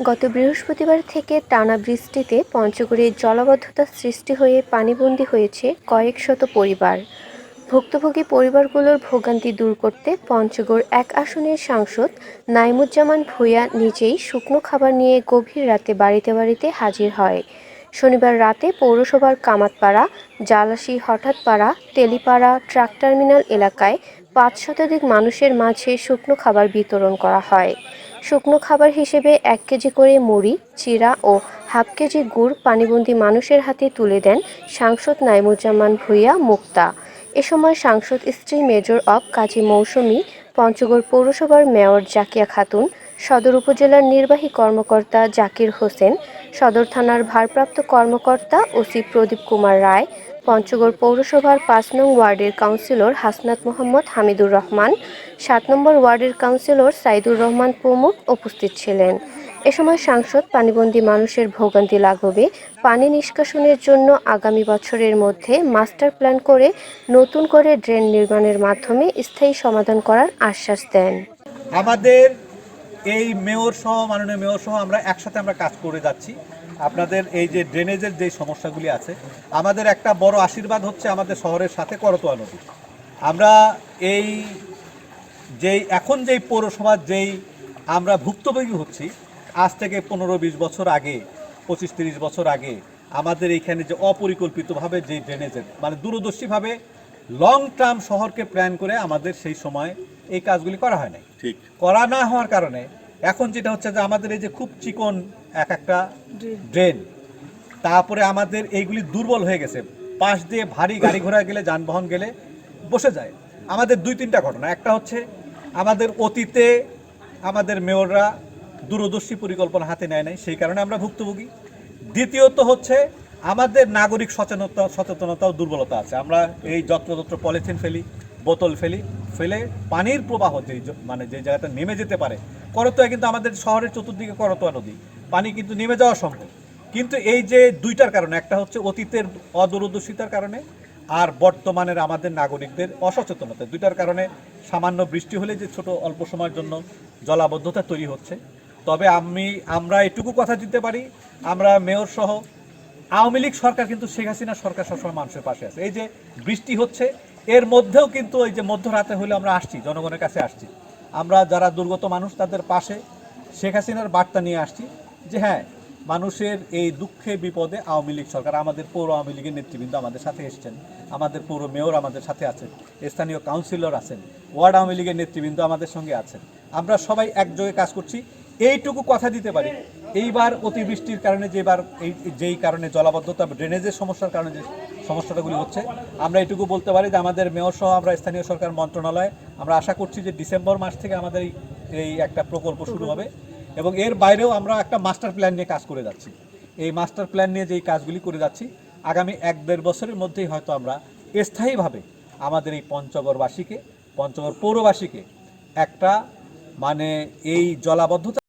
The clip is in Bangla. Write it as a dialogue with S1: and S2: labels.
S1: গত বৃহস্পতিবার থেকে টানা বৃষ্টিতে পঞ্চগড়ে জলাবদ্ধতা সৃষ্টি হয়ে পানিবন্দী হয়েছে কয়েক শত পরিবার। ভুক্তভোগী পরিবারগুলোর ভোগান্তি দূর করতে পঞ্চগড় এক আসনের সাংসদ নাইমুজ্জামান ভূঁইয়া নিজেই শুকনো খাবার নিয়ে গভীর রাতে বাড়িতে বাড়িতে হাজির হয়। শনিবার রাতে পৌরসভার কামাতপাড়া, জালাশি হঠাৎপাড়া, তেলিপাড়া ট্রাক টার্মিনাল এলাকায় পাঁচ শতাধিক মানুষের মাঝে শুকনো খাবার বিতরণ করা হয়। শুকনো খাবার হিসেবে এক কেজি করে মুড়ি, চিরা ও হাফ কেজি গুড় পানিবন্দী মানুষের হাতে তুলে দেন সাংসদ নাইমুজ্জামান ভূঁইয়া মুক্তা। এ সময় সাংসদ স্ত্রী মেজর অব কাজী মৌসুমী, পঞ্চগড় পৌরসভার মেয়র জাকিয়া খাতুন, সদর উপজেলার নির্বাহী কর্মকর্তা জাকির হোসেন, সদর থানার ভারপ্রাপ্ত কর্মকর্তা ওসি প্রদীপ কুমার রায় পঞ্চগড় পৌরসভার পাঁচ নং ওয়ার্ডের কাউন্সিলর হাসনাত মোহাম্মদ হামিদুর রহমান, সাত নম্বর ওয়ার্ডের কাউন্সিলর সাইদুর রহমান প্রমুখ উপস্থিত ছিলেন। এ সময় সাংসদ পানিবন্দী মানুষের ভোগান্তি লাঘবে, পানি নিষ্কাশনের জন্য আগামী বছরের মধ্যে মাস্টার প্ল্যান করে নতুন করে ড্রেন নির্মাণের মাধ্যমে স্থায়ী সমাধান করার আশ্বাস দেন।
S2: আমাদের এই মেয়র সহ, মাননীয় মেয়র সহ আমরা একসাথে আমরা কাজ করে যাচ্ছি। আপনাদের এই যে ড্রেনেজের যে সমস্যাগুলি আছে, আমাদের একটা বড় আশীর্বাদ হচ্ছে আমাদের শহরের সাথে করতোয়া নদী। আমরা এই যেই, এখন যেই পৌরসভার যেই আমরা ভুক্তভোগী হচ্ছি, আজ থেকে পনেরো বিশ বছর আগে পঁচিশ তিরিশ বছর আগে আমাদের এইখানে যে অপরিকল্পিতভাবে যে ড্রেনেজের মানে দূরদর্শীভাবে লং টার্ম শহরকে প্ল্যান করে আমাদের সেই সময় এই কাজগুলি করা হয় নাই
S3: ঠিক।
S2: করা না হওয়ার কারণে এখন যেটা হচ্ছে যে আমাদের এই যে খুব চিকন এক একটা ড্রেন তারপরে আমাদের এইগুলি দুর্বল হয়ে গেছে। পাশ দিয়ে ভারী গাড়ি ঘোড়া গেলে যানবাহন গেলে বসে যায়। আমাদের দুই তিনটা ঘটনা। একটা হচ্ছে আমাদের অতীতে আমাদের মেয়ররা দূরদর্শী পরিকল্পনা হাতে নেয় নাই সেই কারণে আমরা ভুক্তভোগী। দ্বিতীয়ত হচ্ছে আমাদের নাগরিক সচেতনতা সচেতনতাও দুর্বলতা আছে। আমরা এই যত্রতত্র পলিথিন ফেলি, বোতল ফেলি, ফেলে পানির প্রবাহ জ- মানে যে জায়গাটা নেমে যেতে পারে, করতোয়া কিন্তু আমাদের শহরের চতুর্দিকে করতোয়া নদী। পানি কিন্তু নেমে যাওয়া সম্ভব। কিন্তু এই যে দুইটার কারণে, একটা হচ্ছে অতীতের অদূরদর্শিতার কারণে আর বর্তমানের আমাদের নাগরিকদের অসচেতনতা। দুইটার কারণে সামান্য বৃষ্টি হলে যে ছোট অল্প সময়ের জন্য জলাবদ্ধতা তৈরি হচ্ছে। তবে আমি, আমরা এটুকু কথা দিতে পারি, আমরা মেয়র সহ আওয়ামী লীগ সরকার কিন্তু শেখ হাসিনা সরকার সবসময় মানুষের পাশে আছে। এই যে বৃষ্টি হচ্ছে, এর মধ্যেও কিন্তু এই যে মধ্যরাতে হলে আমরা আসছি, জনগণের কাছে আসছি। আমরা যারা দুর্গত মানুষ, তাদের পাশে শেখ হাসিনার বার্তা নিয়ে আসছি যে হ্যাঁ মানুষের এই দুঃখে বিপদে আওয়ামী লীগ সরকার, আমাদের পৌর আওয়ামী লীগের নেতৃবৃন্দ আমাদের সাথে এসেছেন, আমাদের পৌর মেয়র আমাদের সাথে আছেন, স্থানীয় কাউন্সিলর আছেন, ওয়ার্ড আওয়ামী লীগের নেতৃবৃন্দ আমাদের সঙ্গে আছেন। আমরা সবাই একযোগে কাজ করছি, এইটুকু কথা দিতে পারি। এইবার অতিবৃষ্টির কারণে যেবার এই যেই কারণে জলাবদ্ধতা ড্রেনেজের সমস্যার কারণে যে সমস্যাগুলি হচ্ছে, আমরা এটুকু বলতে পারি যে আমাদের মেয়র সহ আমরা স্থানীয় সরকার মন্ত্রণালয়, আমরা আশা করছি যে ডিসেম্বর মাস থেকে আমাদের এই একটা প্রকল্প শুরু হবে এবং এর বাইরেও আমরা একটা মাস্টার প্ল্যান নিয়ে কাজ করে যাচ্ছি। এই মাস্টার প্ল্যান নিয়ে যেই কাজগুলি করে যাচ্ছি, আগামী এক দেড় বছরের মধ্যেই হয়তো আমরা স্থায়ীভাবে আমাদের এই পঞ্চগড়বাসীকে, পঞ্চগড় পৌরবাসীকে একটা মানে এই জলাবদ্ধতা